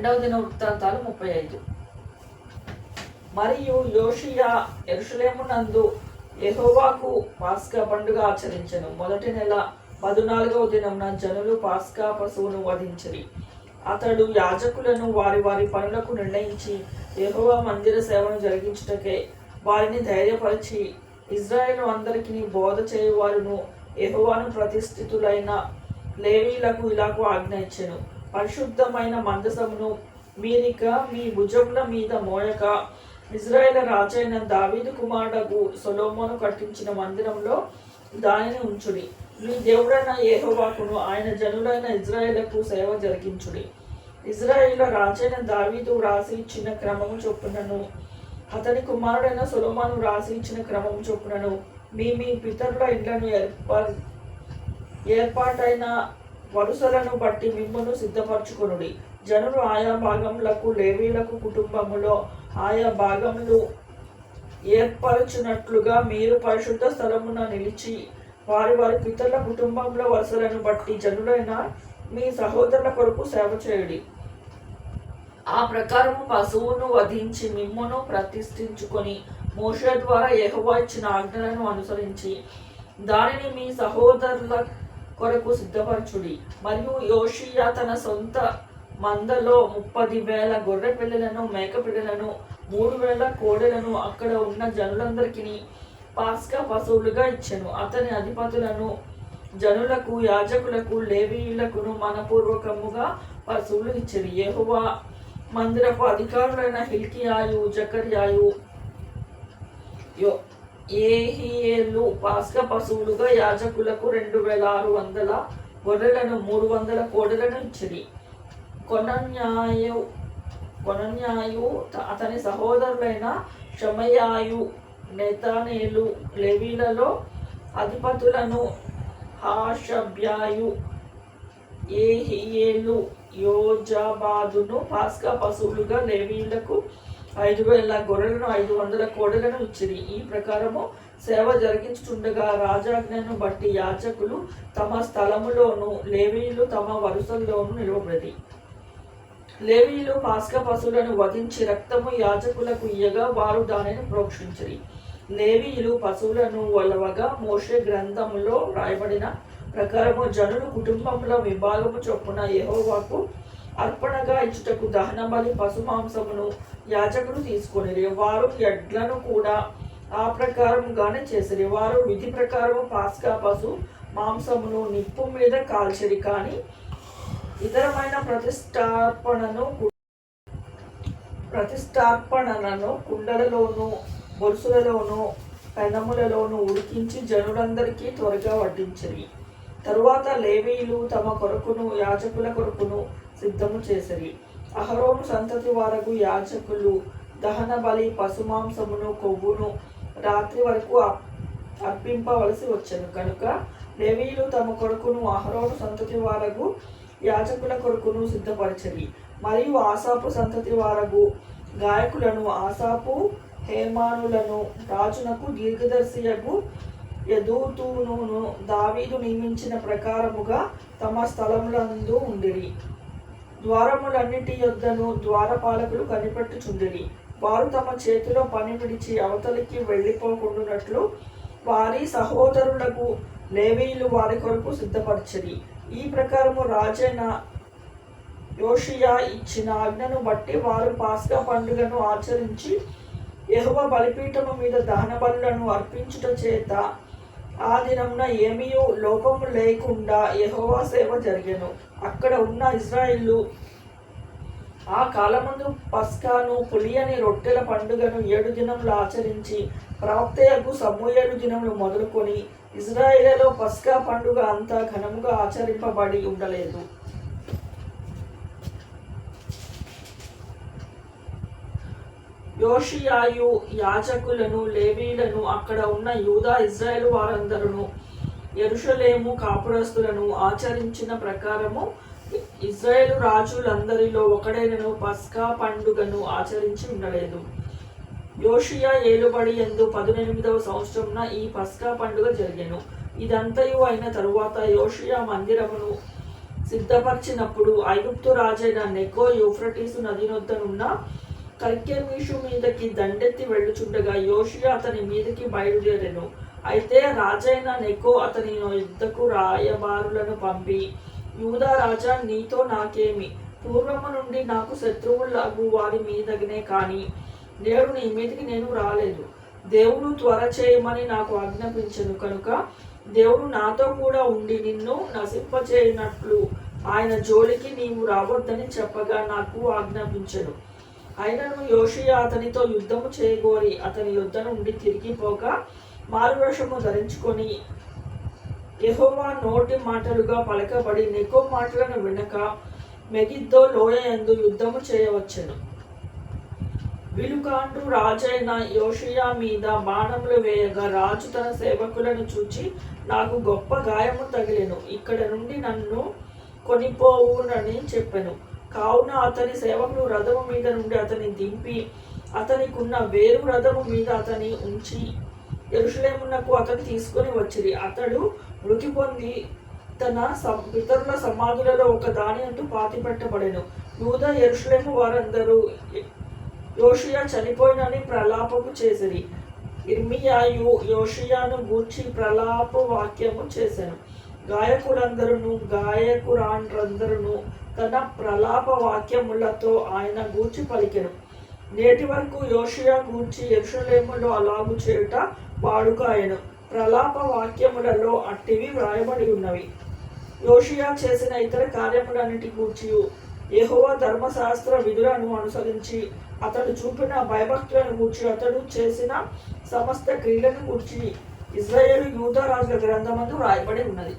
రెండవ దిన వృత్తాంతాలు ముప్పై ఐదు. మరియు యోషియా ఎరుషులేమునందు నందు పాస్కా పండుగ ఆచరించను. మొదటి నెల పదునాలుగవ దినమున జనులు పాస్కా పశువును వధించరి అతడు యాజకులను వారి వారి పనులకు నిర్ణయించి యెహోవా మందిర సేవను జరిగించుటకే వారిని ధైర్యపరిచి ఇజ్రాయేల్ అందరికీ బోధ చేయువారును ఎహోవాను ప్రతిష్ఠితులైన లేవీలకు ఇలాకు ఆజ్ఞ ఇచ్చెను. పరిశుద్ధమైన మందసమును మీరిక మీ భుజముల మీద మోయక. ఇజ్రాయేల్ రాజైన దావీదు కుమారుడకు సొలోమోను కట్టించిన మందిరంలో దానిని ఉంచుడి. మీ దేవుడైన ఏహోవాకును ఆయన జనులైన ఇజ్రాయేళ్ళకు సేవ జరిగించుడి. ఇజ్రాయేల్ రాజైన దావీదు వ్రాసి ఇచ్చిన క్రమము చొప్పునను అతని కుమారుడైన సొలోమాను వ్రాసి ఇచ్చిన క్రమము చొప్పునను మీ మీ పితరుల ఇండ్లను ఏర్పాటు ఏర్పాటైన వరుసలను బట్టి మిమ్మను సిద్ధపరచుకొనుడి. జనులు ఆయా భాగములకు లేవీలకు కుటుంబములో ఆయా భాగములు ఏర్పరచునట్లుగా మీరు పరిశుద్ధ స్థలమున నిలిచి వారి వారి పితరుల కుటుంబంలో వరుసలను బట్టి జనులైన మీ సహోదరుల కొరకు సేవ చేయుడి. ఆ ప్రకారము పశువును వధించి మిమ్మును ప్రతిష్ఠించుకొని మోష ద్వారా ఎహవా ఇచ్చిన ఆజ్ఞలను అనుసరించి దానిని మీ సహోదరుల కొరకు సిద్ధపరచుడి. మరియు యోషియా తన సొంత మందలో ముప్పది వేల గొర్రె పిల్లలను మేక పిల్లలను మూడు వేల కోడెలను అక్కడ ఉన్న జనులందరికీ పాస్కా పశువులుగా ఇచ్చెను. అతని అధిపతులను జనులకు యాజకులకు లేవీయులకును మనపూర్వకముగా పశువులు ఇచ్చెను. యెహోవా మందిరపు అధికారులైన హిల్కియాయు జకర్యాయు యో ఏహియేలు పాస్క పశువులుగా యాజకులకు రెండు వేల ఆరు వందల గొర్రెలను మూడు వందల కోడలను ఇచ్చిరి. కొనన్యాయు కొనన్యాయు అతని సహోదరులైన క్షమయాయు నెతానేలు లెవీలలో అధిపతులను హాషబ్యాయు ఏహియేలు యోజాబాదును పాస్కా పశువులుగా లేవీలకు ఐదు వేల గొర్రెలను ఐదు వందల కోడలను ఇచ్చిరి ఈ ప్రకారము సేవ జరిగించుచుండగా రాజాజ్ఞను బట్టి యాచకులు తమ స్థలములోను లేవీలు తమ వరుసల్లోను నిలవబడి లేవీలు పాస్క పశువులను వధించి రక్తము యాచకులకు ఇయ్యగా వారు దానిని ప్రోక్షించిరి. లేవీయులు పశువులను వలవగా మోషే గ్రంథములో రాయబడిన ప్రకారము జనులు కుటుంబంలో విభాగము చొప్పున యెహోవాకు అర్పణగా ఇచ్చుటకు దహన బలి పశు మాంసమును తీసుకొనిరి. వారు ఎడ్లను కూడా ఆ ప్రకారముగానే చేసిరి. వారు విధి ప్రకారము పాస్కా పశు మాంసమును నిప్పు మీద కాల్చిరి కానీ ఇతరమైన ప్రతిష్టార్పణను ప్రతిష్టార్పణలను కుండలలోను బొరుసులలోను పెనములలోను ఉడికించి జనులందరికీ త్వరగా వడ్డించరి. తరువాత లేవీలు తమ కొరకును యాజకుల కొరకును సిద్ధము చేసిరి అహరోను సంతతి వరకు యాజకులు దహన బలి పశుమాంసమును కొవ్వును రాత్రి వరకు అప్- అర్పింపవలసి వచ్చను. కనుక లేవీయులు తమ కొడుకును అహరోను సంతతి వారకు యాజకుల కొడుకును సిద్ధపరచరి. మరియు ఆసాపు సంతతి వరకు గాయకులను ఆసాపు హేమానులను రాజునకు దీర్ఘదర్శియకు యదూతును దావీదు నియమించిన ప్రకారముగా తమ స్థలములందు ఉండిరి. ద్వారములన్నిటి యొద్దను ద్వారపాలకులు కనిపెట్టుచుండిరి. వారు తమ చేతిలో పని విడిచి అవతలికి వెళ్ళిపోకుండునట్లు వారి సహోదరులకు లేవీయులు వారి కొరకు సిద్ధపరచరి. ఈ ప్రకారము రాజైన యోషియా ఇచ్చిన ఆజ్ఞను బట్టి వారు పాస్కా పండుగను ఆచరించి యహువ బలిపీఠము మీద దహన బలులను అర్పించుట చేత ఆ దినంన ఏమీ లోపము లేకుండా యహోవా సేవ జరిగెను. అక్కడ ఉన్న ఇజ్రాయిల్లు ఆ కాలమందు పస్కాను పులియని రొట్టెల పండుగను ఏడు దినములు ఆచరించి ప్రాప్తయకు సమూహేడు దినములు మొదలుకొని ఇజ్రాయిలలో పస్కా పండుగ అంతా ఘనముగా ఆచరింపబడి ఉండలేదు. యోషియాయు యాజకులను లేవీలను అక్కడ ఉన్న యూదా ఇజ్రాయెల్ వారందరూ ఎరుషలేము కాపురస్తులను ఆచరించిన ప్రకారము ఇజ్రాయేలు రాజులందరిలో ఒకడైనను పస్కా పండుగను ఆచరించి ఉండలేదు. యోషియా ఏలుబడి ఎందు పదునెనిమిదవ సంవత్సరంన ఈ పస్కా పండుగ జరిగాను. ఇదంతయు అయిన తరువాత యోషియా మందిరమును సిద్ధపరిచినప్పుడు ఐగుప్తు రాజైన నెకో యూఫ్రటీసు నదినొద్దనున్న కర్కెమీషు మీదకి దండెత్తి వెళ్ళుచుండగా యోషియా అతని మీదకి బయలుదేరెను. అయితే రాజైన నెకో అతని యుద్ధకు రాయబారులను పంపి యూదా రాజా నీతో నాకేమి? పూర్వము నుండి నాకు శత్రువులకు వారి మీదనే కానీ నేడు నీ మీదకి నేను రాలేదు. దేవుడు త్వర చేయమని నాకు ఆజ్ఞాపించను కనుక దేవుడు నాతో కూడా ఉండి నిన్ను నశింపచేయనట్లు ఆయన జోలికి నీవు రావద్దని చెప్పగా నాకు ఆజ్ఞాపించను. అయినను యోషియా అతనితో యుద్ధము చేయగోరి అతని యుద్ధ నుండి తిరిగిపోక మారువేషము ధరించుకొని యహోవా నోటి మాటలుగా పలకబడి నెకో మాటలను వినక మెగిద్దో లోయ ఎందు యుద్ధము చేయవచ్చును. విలుకాండ్రు రాజైన యోషియా మీద బాణములు వేయగా రాజు తన సేవకులను చూచి నాకు గొప్ప గాయము తగిలెను ఇక్కడ నుండి నన్ను కొనిపోవునని చెప్పెను. కావున అతని సేవకులు రథము మీద నుండి అతని దింపి అతనికున్న వేరు రథము మీద అతని ఉంచి ఎరుషలేమునకు అతను తీసుకొని వచ్చిరి. అతడు మృతి పొంది తన సం- పితరుల సమాధులలో ఒక దాని అంటూ పాతి పెట్టబడెను యూద ఎరుషులేము వారందరూ యోషియా చనిపోయినని ప్రలాపము చేసిరి. ఇర్మియాయు యోషియాను గూర్చి ప్రలాప వాక్యము చేశాను గాయకులందరూ గాయకురాండ్రందరూ తన ప్రలాప వాక్యములతో ఆయన గూర్చి పలికెను. నేటి వరకు యోషియా గూర్చి యక్షలేములో అలాగు చేయుట వాడుకాయను ప్రలాప వాక్యములలో అట్టివి వ్రాయబడి ఉన్నవి. యోషియా చేసిన ఇతర కార్యములన్నిటి గూర్చి యెహోవా ధర్మశాస్త్ర విధులను అనుసరించి అతడు చూపిన భయభక్తులను గూర్చి అతడు చేసిన సమస్త క్రియలను గూర్చి ఇజ్రాయేల్ యూదా గ్రంథమందు రాయబడి ఉన్నది.